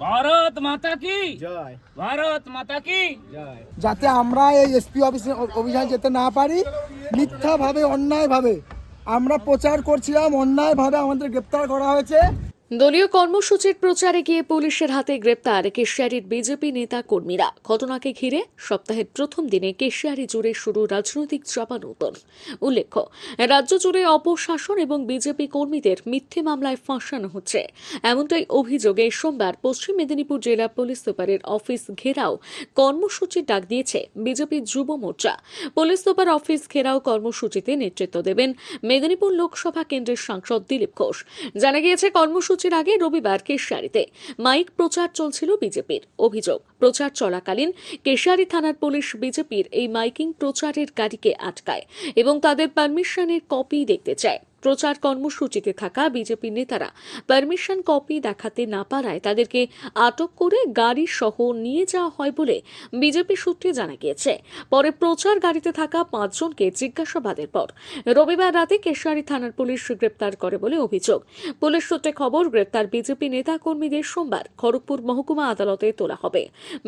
ভারত মাতা কি? জয়। ভারত মাতা কি? জয়। যাতে আমরা এই এসপি অফিসে অভিযান অভিযানে যেতে না পারি মিথ্যাভাবে অন্যায়ভাবে। আমরা প্রচার করছিলাম অন্যায়ভাবে আমাদের গ্রেপ্তার করা হয়েছে। দলীয় কর্মসূচির প্রচারে গিয়ে পুলিশের হাতে গ্রেপ্তার কেশিয়ারির বিজেপি নেতা কর্মীরা। ঘটনাকে ঘিরে সপ্তাহের প্রথম দিনে কেশিয়ারি জুড়ে শুরু রাজনৈতিক চাপানোতন উল্লেখ্য, রাজ্য জুড়ে অপশাসন এবং বিজেপি কর্মীদের মিথ্যে মামলায় ফাঁসানো হচ্ছে। এমনটাই অভিযোগে সোমবার পশ্চিম মেদিনীপুর জেলা পুলিশ সুপারের অফিস ঘেরাও কর্মসূচির ডাক দিয়েছে বিজেপি যুব মোর্চা। পুলিশ সুপার অফিস ঘেরাও কর্মসূচিতে নেতৃত্ব দেবেন মেদিনীপুর লোকসভা কেন্দ্রের সাংসদ দিলীপ ঘোষ। জানা গিয়েছে কর্মসূচির আগে রবিবার কেশিয়ারিতে মাইক প্রচার চলছিল বিজেপির অভিযোগ। প্রচার চলাকালীন কেশিয়ারি থানার পুলিশ বিজেপির এই মাইকিং প্রচারের গাড়িকে আটকায় এবং তাদের পারমিশনের কপি দেখতে চায়। প্রচার কর্মসূচিতে থাকা বিজেপি নেতারা পারমিশন কপি দেখাতে না পারায় তাদেরকে আটক করে গাড়ি সহ নিয়ে যাওয়া হয় বলে বিজেপি সূত্রে জানা গিয়েছে। পরে প্রচার গাড়িতে থাকা পাঁচজনকে জিজ্ঞাসাবাদের পর রবিবার রাতে কেশারি থানার পুলিশ গ্রেপ্তার করে বলে অভিযোগ। পুলিশ সূত্রে খবর, গ্রেপ্তার বিজেপি নেতা কর্মীদের সোমবার খড়গপুর মহকুমা আদালতে তোলা হবে।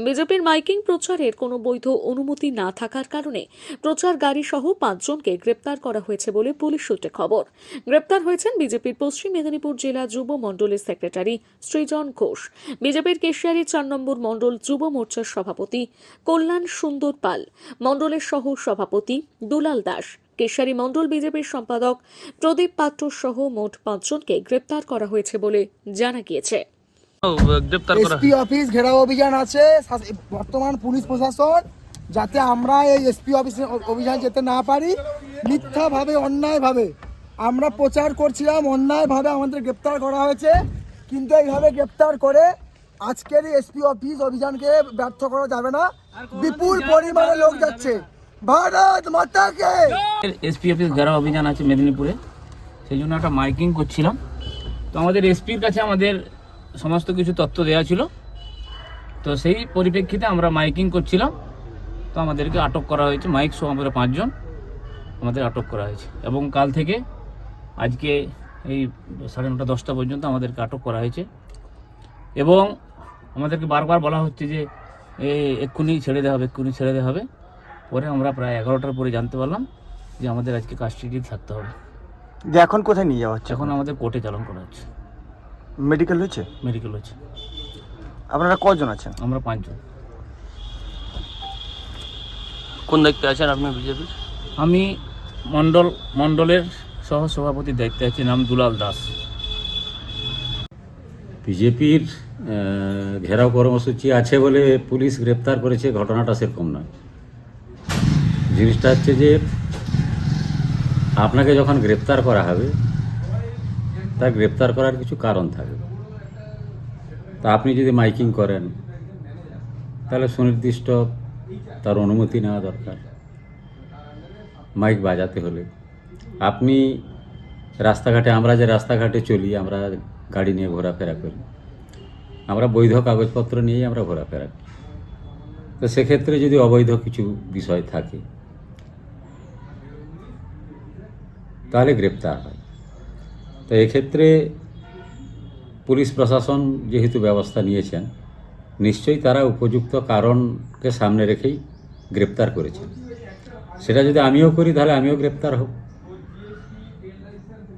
বিজেপির মাইকিং প্রচারের কোনো বৈধ অনুমতি না থাকার কারণে প্রচার গাড়ি সহ পাঁচজনকে গ্রেপ্তার করা হয়েছে বলে পুলিশ সূত্রে খবর। গ্রেপ্তার হয়েছেন বিজেপির পশ্চিম মেদিনীপুর জেলা যুব মণ্ডলের সেক্রেটারি সৃজন ঘোষ। বিজেপির কেশিয়ারি চার নম্বর মণ্ডল যুব মোর্চার সভাপতি কল্যাণ সুন্দর পাল মণ্ডলের সহ সভাপতি দুলাল দাস কেশারী মণ্ডল বিজেপির সম্পাদক প্রদীপ পাত্র সহ মোট পাঁচজনকে গ্রেপ্তার করা হয়েছে বলে জানা গিয়েছে। গ্রেপ্তার এসপি অফিস ঘেরাও অভিযান আছে। বর্তমান পুলিশ প্রশাসন যাতে আমরা এই এসপি অফিসে অভিযান যেতে না পারি মিথ্যাভাবে অন্যায়ভাবে আমরা প্রচার করছিলাম অন্যায়ভাবে আমাদের গ্রেপ্তার করা হয়েছে। কিন্তু এইভাবে গ্রেপ্তার করে আজকের এসপি অফিস অভিযানকে ব্যর্থ করা যাবে না। বিপুল পরিমাণে লোক যাচ্ছে। ভারত মাতাকে! এসপি অফিস ঘেরাও অভিযান আছে মেদিনীপুরে। সেই জন্য একটা মাইকিং করছিলাম। তো আমাদের এসপির কাছে আমাদের সমস্ত কিছু তথ্য দেওয়া ছিল। তো সেই পরিপ্রেক্ষিতে আমরা মাইকিং করছিলাম। তো আমাদেরকে আটক করা হয়েছে। মাইক সহ আমাদের পাঁচজন আমাদের আটক করা হয়েছে। এবং কাল থেকে আজকে এই সাড়ে নটা দশটা পর্যন্ত আমাদেরকে আটক করা হয়েছে। এবং আমাদেরকে বারবার বলা হচ্ছে যে এ এক্ষুনি ছেড়ে দেওয়া হবে এক্ষুনি ছেড়ে দেওয়া হবে। পরে আমরা প্রায় এগারোটার পরে জানতে পারলাম যে আমাদের আজকে কাস্টডি থাকতে হবে। যে এখন কোথায় নিয়ে যাওয়া হচ্ছে? এখন আমাদের কোর্টে চালান করা হচ্ছে। মেডিকেল হয়েছে? মেডিকেল হচ্ছে আপনারা কজন আছেন? আমরা পাঁচজন। কোন দায়িত্বে আছেন আপনি বিজেপির? আমি মণ্ডল মণ্ডলের সহ সভাপতির দায়িত্বে আছে, নাম দুলাল দাস। বিজেপির ঘেরাও কর্মসূচি আছে বলে পুলিশ গ্রেপ্তার করেছে, ঘটনাটা সেরকম নয়। জিনিসটা হচ্ছে যে, আপনাকে যখন গ্রেপ্তার করা হবে তার গ্রেপ্তার করার কিছু কারণ থাকবে তা আপনি যদি মাইকিং করেন, তাহলে সুনির্দিষ্ট তার অনুমতি নেওয়া দরকার। মাইক বাজাতে হলে। আপনি রাস্তাঘাটে, আমরা যে রাস্তাঘাটে চলি, আমরা গাড়ি নিয়ে ঘোরাফেরা করি। আমরা বৈধ কাগজপত্র নিয়েই আমরা ঘোরাফেরা করি। তো সেক্ষেত্রে যদি অবৈধ কিছু বিষয় থাকে, তাহলে গ্রেপ্তার হয়। তো এক্ষেত্রে পুলিশ প্রশাসন যেহেতু ব্যবস্থা নিয়েছেন, নিশ্চয়ই তারা উপযুক্ত কারণকে সামনে রেখেই গ্রেপ্তার করেছেন। সেটা যদি আমিও করি, তাহলে আমিও গ্রেপ্তার হব।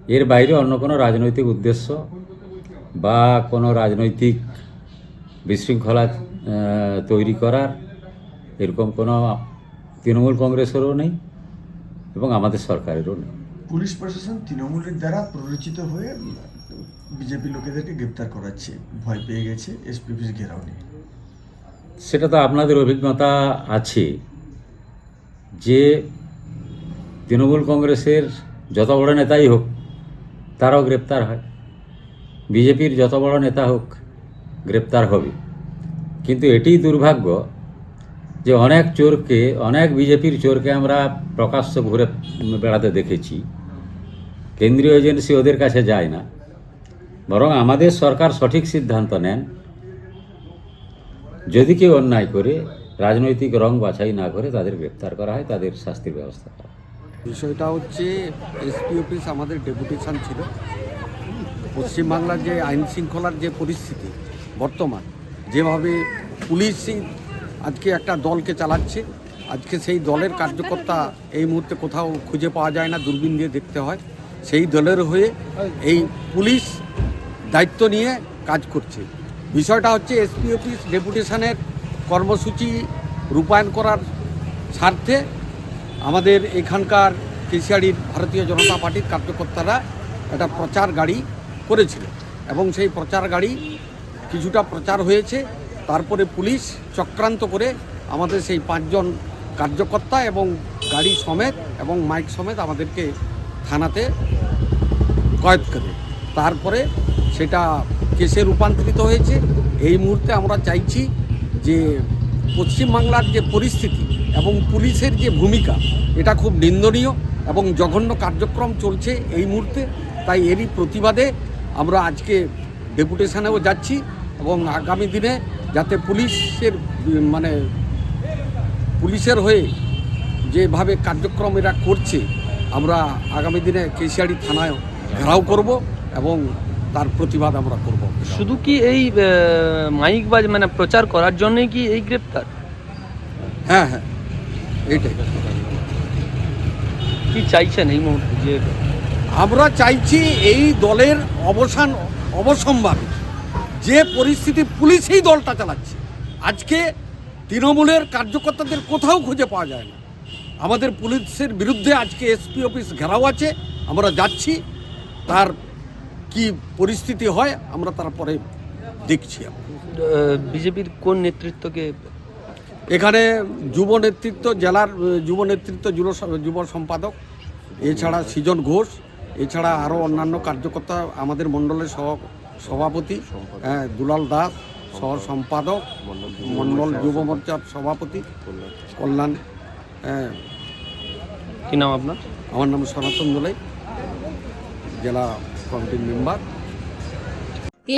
এর বাইরে অন্য কোনো রাজনৈতিক উদ্দেশ্য বা কোনো রাজনৈতিক বিশৃঙ্খলা তৈরি করার এরকম কোনো তৃণমূল কংগ্রেসেরও নেই এবং আমাদের সরকারেরও নেই। পুলিশ প্রশাসন তৃণমূলের দ্বারা প্ররোচিত হয়ে বিজেপি লোকেদেরকে গ্রেপ্তার করাচ্ছে ভয় পেয়ে গেছে এসপিপির ঘেরাও নিয়ে সেটা তো আপনাদের অভিজ্ঞতা আছে যে তৃণমূল কংগ্রেসের যত বড় নেতাই হোক, তারাও গ্রেপ্তার হয়। বিজেপির যত বড় নেতা হোক, গ্রেপ্তার হবে। কিন্তু এটিই দুর্ভাগ্য যে অনেক চোরকে, অনেক বিজেপির চোরকে আমরা প্রকাশ্য ঘুরে বেড়াতে দেখেছি। কেন্দ্রীয় এজেন্সি ওদের কাছে যায় না। বরং আমাদের সরকার সঠিক সিদ্ধান্ত নেন। যদি কেউ অন্যায় করে, রাজনৈতিক রং বাছাই না করে তাদের গ্রেপ্তার করা হয়, তাদের শাস্তির ব্যবস্থা করা। বিষয়টা হচ্ছে এসপি অফিস আমাদের ডেপুটেশন ছিল। পশ্চিমবাংলার যে আইন শৃঙ্খলার যে পরিস্থিতি বর্তমান, যেভাবে পুলিশই আজকে একটা দলকে চালাচ্ছে, আজকে সেই দলের কার্যকর্তা এই মুহূর্তে কোথাও খুঁজে পাওয়া যায় না, দূরবীন দিয়ে দেখতে হয়। সেই দলের হয়ে এই পুলিশ দায়িত্ব নিয়ে কাজ করছে। বিষয়টা হচ্ছে এসপি অফিস ডেপুটেশনের কর্মসূচি রূপায়ণ করার স্বার্থে আমাদের এখানকার কেশিয়াড়ির ভারতীয় জনতা পার্টির কার্যকর্তারা একটা প্রচার গাড়ি করেছিল। এবং সেই প্রচার গাড়ি কিছুটা প্রচার হয়েছে, তারপরে পুলিশ চক্রান্ত করে আমাদের সেই পাঁচজন কার্যকর্তা এবং গাড়ি সমেত এবং মাইক সমেত আমাদেরকে থানাতে কয়েদ করে। তারপরে সেটা কেসে রূপান্তরিত হয়েছে। এই মুহূর্তে আমরা চাইছি যে পশ্চিমবাংলার যে পরিস্থিতি এবং পুলিশের যে ভূমিকা এটা খুব নিন্দনীয় এবং জঘন্য কার্যক্রম চলছে এই মুহূর্তে। তাই এরই প্রতিবাদে আমরা আজকে ডেপুটেশনেও যাচ্ছি এবং আগামী দিনে যাতে পুলিশের মানে পুলিশের হয়ে যেভাবে কার্যক্রম এরা করছে আমরা আগামী দিনে কেশিয়াড়ি থানায় ঘেরাও করব এবং তার প্রতিবাদ আমরা করব। শুধু কি এই মাইক বাজ মানে প্রচার করার জন্যই কি এই গ্রেপ্তার? হ্যাঁ হ্যাঁ। কি চাইছেন এই মুহূর্তে যে আমরা চাইছি এই দলের অবসান অবসম্ভাবী যে পরিস্থিতি পুলিশই দলটা চালাচ্ছে। আজকে তৃণমূলের কার্যকর্তাদের কোথাও খুঁজে পাওয়া যায় না। আমাদের পুলিশের বিরুদ্ধে আজকে এসপি অফিস ঘেরাও আছে। আমরা যাচ্ছি তার কি পরিস্থিতি হয় আমরা তারপরে দেখছি। বিজেপির কোন নেতৃত্বকে এখানে যুব নেতৃত্ব জেলার যুব নেতৃত্ব যুব সম্পাদক এছাড়া সৃজন ঘোষ এছাড়া আরও অন্যান্য কার্যকর্তা আমাদের মণ্ডলের সহ সভাপতি হ্যাঁ, দুলাল দাস সহ সম্পাদক মণ্ডল যুব মোর্চার সভাপতি। কল্যাণ। হ্যাঁ, কি নাম আপনার? আমার নাম সনাতন দোলাই জেলা কমিটির member.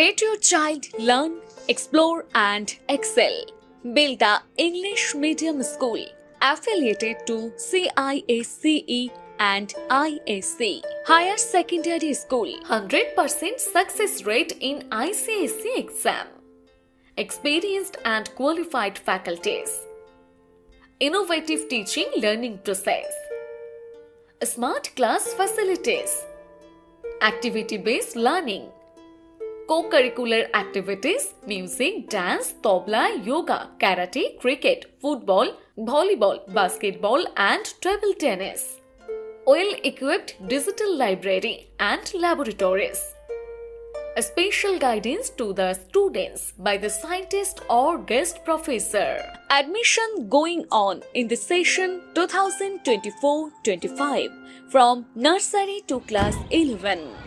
Let your child learn, explore, and excel. Build the English Medium School affiliated to CIACE and ISC. Higher Secondary School 100% success rate in ICSC exam. Experienced and qualified faculties. Innovative teaching learning process. Smart class facilities. Activity based learning co-curricular activities music dance tabla yoga karate cricket football volleyball basketball and table tennis. Well equipped digital library and laboratories. A special guidance to the students by the scientist or guest professor. Admission going on in the session 2024-25 from nursery to class 11